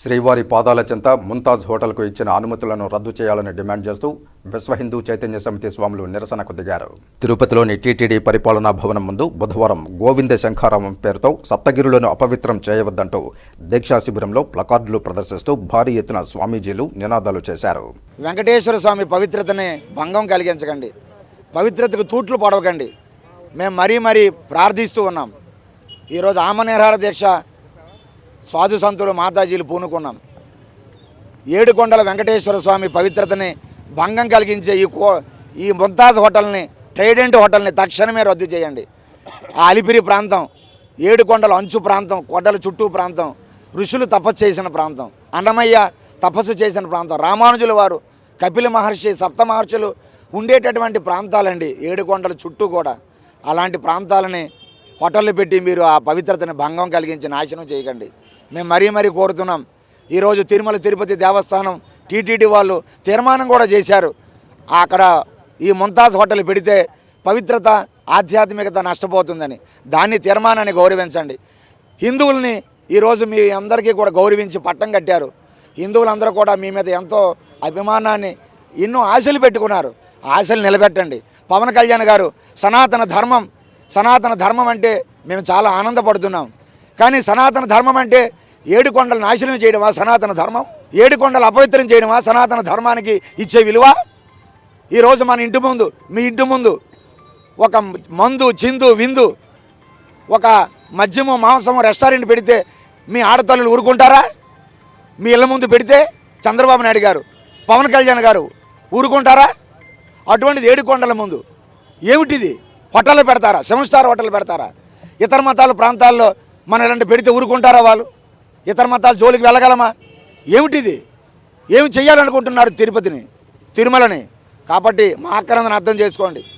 శ్రీవారి పాదాల చెంత ముంతాజ్ హోటల్కు ఇచ్చిన అనుమతులను రద్దు చేయాలని డిమాండ్ చేస్తూ విశ్వ హిందూ చైతన్య సమితి స్వాములు నిరసనకు దిగారు. తిరుపతిలోని టీటీడీ పరిపాలనా భవనం ముందు బుధవారం గోవింద శంఖారామం పేరుతో సప్తగిరులను అపవిత్రం చేయవద్దంటూ దీక్షా శిబిరంలో ప్లకార్డులు ప్రదర్శిస్తూ భారీ ఎత్తున స్వామీజీలు నినాదాలు చేశారు. వెంకటేశ్వర స్వామి పవిత్రతని భంగం కలిగించకండి. పవిత్రతకు తూట్లు పడవకండి. మేము మరీ మరీ ప్రార్థిస్తూ ఉన్నాం. ఈరోజు ఆమనిర్హార దీక్ష సాధు సంతులు మాతాజీలు పూనుకున్నాం. ఏడుకొండల వెంకటేశ్వర స్వామి పవిత్రతని భంగం కలిగించే ఈ కో ఈ ముంతాజ్ హోటల్ని ట్రైడెంట్ హోటల్ని తక్షణమే రద్దు చేయండి. ఆ అలిపిరి ప్రాంతం ఏడుకొండల అంచు ప్రాంతం కొండల చుట్టూ ప్రాంతం ఋషులు తపస్సు చేసిన ప్రాంతం అన్నమయ్య తపస్సు చేసిన ప్రాంతం రామానుజుల వారు కపిల మహర్షి సప్త మహర్షులు ఉండేటటువంటి ప్రాంతాలండి ఏడుకొండల చుట్టూ కూడా. అలాంటి ప్రాంతాలని హోటళ్ళు పెట్టి మీరు ఆ పవిత్రతని భంగం కలిగించి నాశనం చేయకండి. మేము మరీ మరీ కోరుతున్నాం. ఈరోజు తిరుమల తిరుపతి దేవస్థానం టీటీడీ వాళ్ళు తీర్మానం కూడా చేశారు. అక్కడ ఈ ముంతాజ్ హోటల్ పెడితే పవిత్రత ఆధ్యాత్మికత నష్టపోతుందని. దాన్ని తీర్మానాన్ని గౌరవించండి. హిందువుల్ని ఈరోజు మీ అందరికీ కూడా గౌరవించి పట్టం కట్టారు. హిందువులందరూ కూడా మీ మీద ఎంతో అభిమానాన్ని ఎన్నో ఆశలు పెట్టుకున్నారు. ఆశలు నిలబెట్టండి. పవన్ కళ్యాణ్ గారు సనాతన ధర్మం సనాతన ధర్మం అంటే మేము చాలా ఆనందపడుతున్నాం. కానీ సనాతన ధర్మం అంటే ఏడు కొండలు నాశనం చేయడమా సనాతన ధర్మం? ఏడు కొండలు అపవిత్రం చేయడమా సనాతన ధర్మానికి ఇచ్చే విలువ? ఈరోజు మన ఇంటి ముందు మీ ఇంటి ముందు ఒక మందు చిందు విందు ఒక మద్యము మాంసము రెస్టారెంట్ పెడితే మీ ఆడతల్లులు ఊరుకుంటారా? మీ ఇళ్ళ ముందు పెడితే చంద్రబాబు నాయుడు గారు పవన్ కళ్యాణ్ గారు ఊరుకుంటారా? అటువంటిది ఏడుకొండల ముందు. ఏమిటిది? హోటళ్ళు పెడతారా? సెవెన్ స్టార్ హోటల్ పెడతారా? ఇతర మతాల ప్రాంతాల్లో మన ఇలాంటి పెడితే ఊరుకుంటారా వాళ్ళు? ఇతర మతాల జోలికి వెళ్ళగలమా? ఏమిటిది? ఏమి చేయాలనుకుంటున్నారు తిరుపతిని తిరుమలని? కాబట్టి మా ఆక్రందన అర్థం చేసుకోండి.